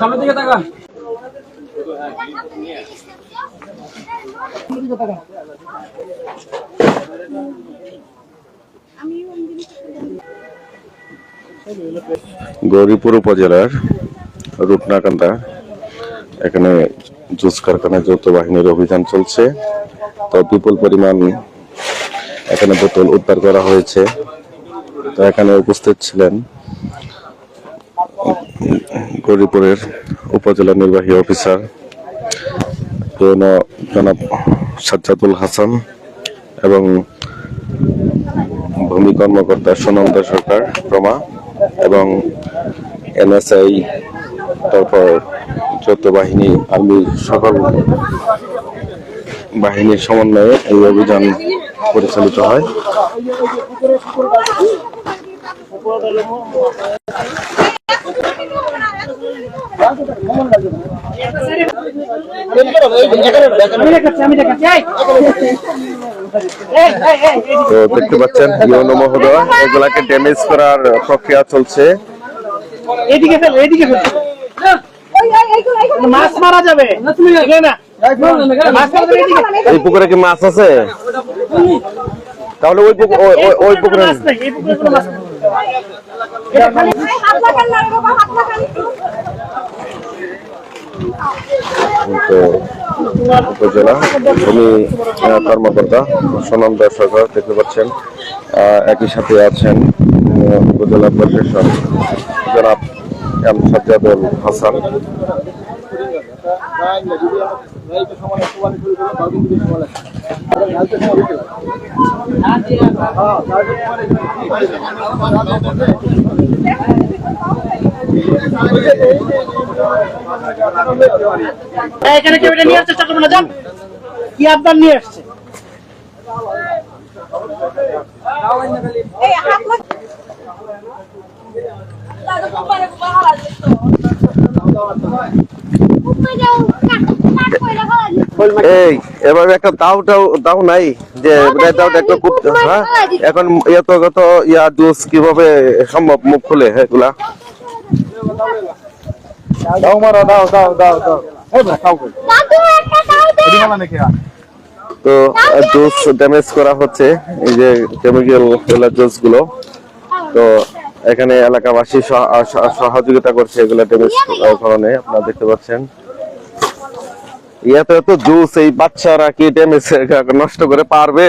সামনের দিকে গৌরীপুর উপজেলার রূপনাকান্দা। এখানে জুস কারখানায় যৌথ বাহিনীর অভিযান চলছে। তো বিপুল পরিমাণ এখানে বোতল উদ্ধার করা হয়েছে। তো এখানে উপস্থিত ছিলেন গৌরীপুরের উপজেলা নির্বাহী অফিসার জনাব সাজ্জাদুল হাসান এবং ভূমি কর্মকর্তা সুনন্দ সরকার প্রমা এবং এনএসআই তারপর যৌথ বাহিনী, আর্মি, সকল বাহিনীর সমন্বয়ে এই অভিযান পরিচালিত হয়। তো দেখতে পাচ্ছেন ইউনো মহোদয় এগুলাকে ড্যামেজ করার প্রক্রিয়া চলছে। এদিকে ফেল এদিকে ফেল। মাছ মারা যাবে। না। এই পুকুরে কি মাছ আছে? তাহলে ওই পুকুর ওই- ওই- ওই পুকুরে মাছ নেই এই পুকুরে কোনো মাছ নেই হাত লাগান না রে বাবা হাত লাগান উপজেলা ভূমি কর্মকর্তা সনন্দ সরকার দেখতে পাচ্ছেন। একই সাথে আছেন উপজেলা প্রশাসন জনাব এম সাজ্জাদুল হাসান। এখানে কেউ এটা নিয়ে আসছে চেষ্টা করবে না যান। কি আবদার নিয়ে আসছে? এই এবার একটা দাও দাও দাও নাই যে দাও একটা কুপ- হ্যাঁ? এখন এত কত ইয়া জুস কীভাবে সম্ভব মুখ খুলে এগুলা? দাও মারা দাও দাও দাও দাও মানে তো জুস ড্যামেজ করা হচ্ছে এই যে কেমিক্যাল জুসগুলো তো এখানে এলাকাবাসী সহ- সহ- সহযোগিতা করছে এগুলো ড্যামেজ কারণে আপনারা দেখতে পাচ্ছেন ইয়াতে এত জুস এই বাচ্চারা কি ড্যামেজ নষ্ট করে পারবে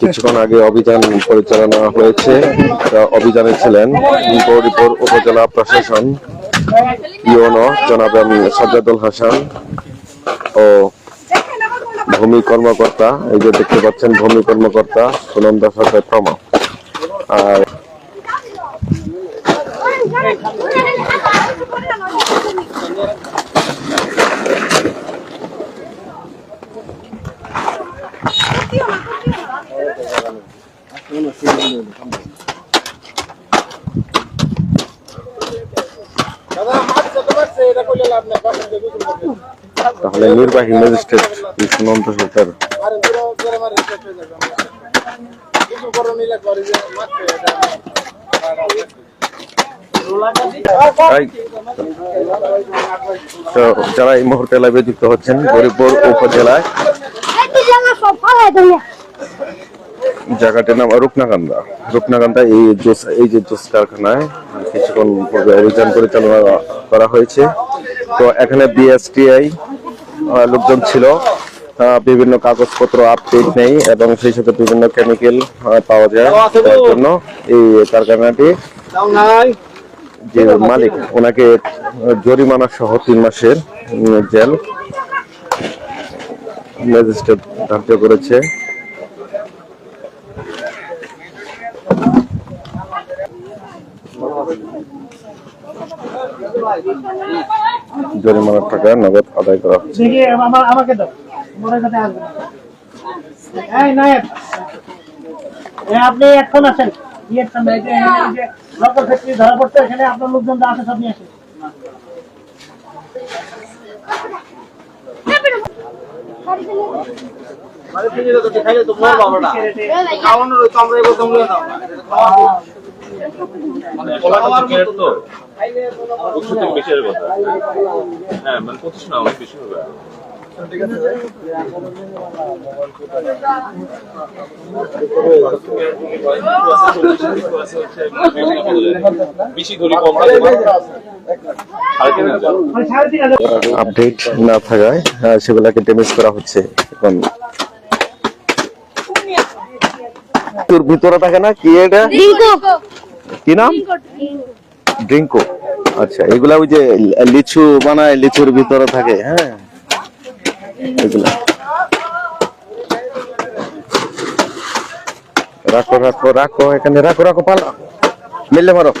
কিছুক্ষণ আগে অভিযান পরিচালনা হয়েছে। অভিযানে ছিলেন গৌরীপুর উপজেলা প্রশাসন ইউনো জনাব সাজ্জাদুল হাসান ও ভূমি কর্মকর্তা। এই যে দেখতে পাচ্ছেন, ভূমি কর্মকর্তা সুনন্দ সরকার প্রমা। আর তাহলে নির্বাহী ম্যাজিস্ট্রেট সুনন্দ সরকার। যারা এই মুহূর্তে লাইভে যুক্ত হচ্ছেন গরিবপুর উপজেলায় একটু জায়গা সব ফালাই দইয়া জায়গাটির নাম রূপনাকান্দা। রূপনাকান্দা এই এই যে জুস কারখানায় কিছুক্ষণ পূর্বে অভিযান পরিচালনা করা হয়েছে। তো এখানে বিএসটিআই লোকজন ছিল। বিভিন্ন কাগজপত্র আপডেট নেই এবং সেই সাথে বিভিন্ন কেমিক্যাল পাওয়া যায় তার জন্য। এই কারখানাটি যে মালিক, ওনাকে জরিমানা সহ তিন মাসের জেল ম্যাজিস্ট্রেট ধার্য করেছে। জরিমানার টাকা নগদ আদায় করা হচ্ছে। আমাকে দাও। মোড়ের কাছে আসবে। না। এই নায়ক এই আপনি এখন আসেন। লোকাল ফ্যাক্টরি ধরা পড়ছে এখানে আপনার লোকজন যা আছে সব নিয়ে আসেন। বেশি হাজার মানে আপডেট না থাকায় সেগুলাকে ড্যামেজ করা হচ্ছে এখন। তোর ভিতরে থাকে না? কি এটা? কি নাম? ড্রিঙ্কো আচ্ছা এগুলা ওই যে লিচু বানায় লিচুর ভিতরে থাকে হ্যাঁ? এগুলা। রাখো রাখো রাখো এখানে রাখো রাখো পালা। মিললে মারো।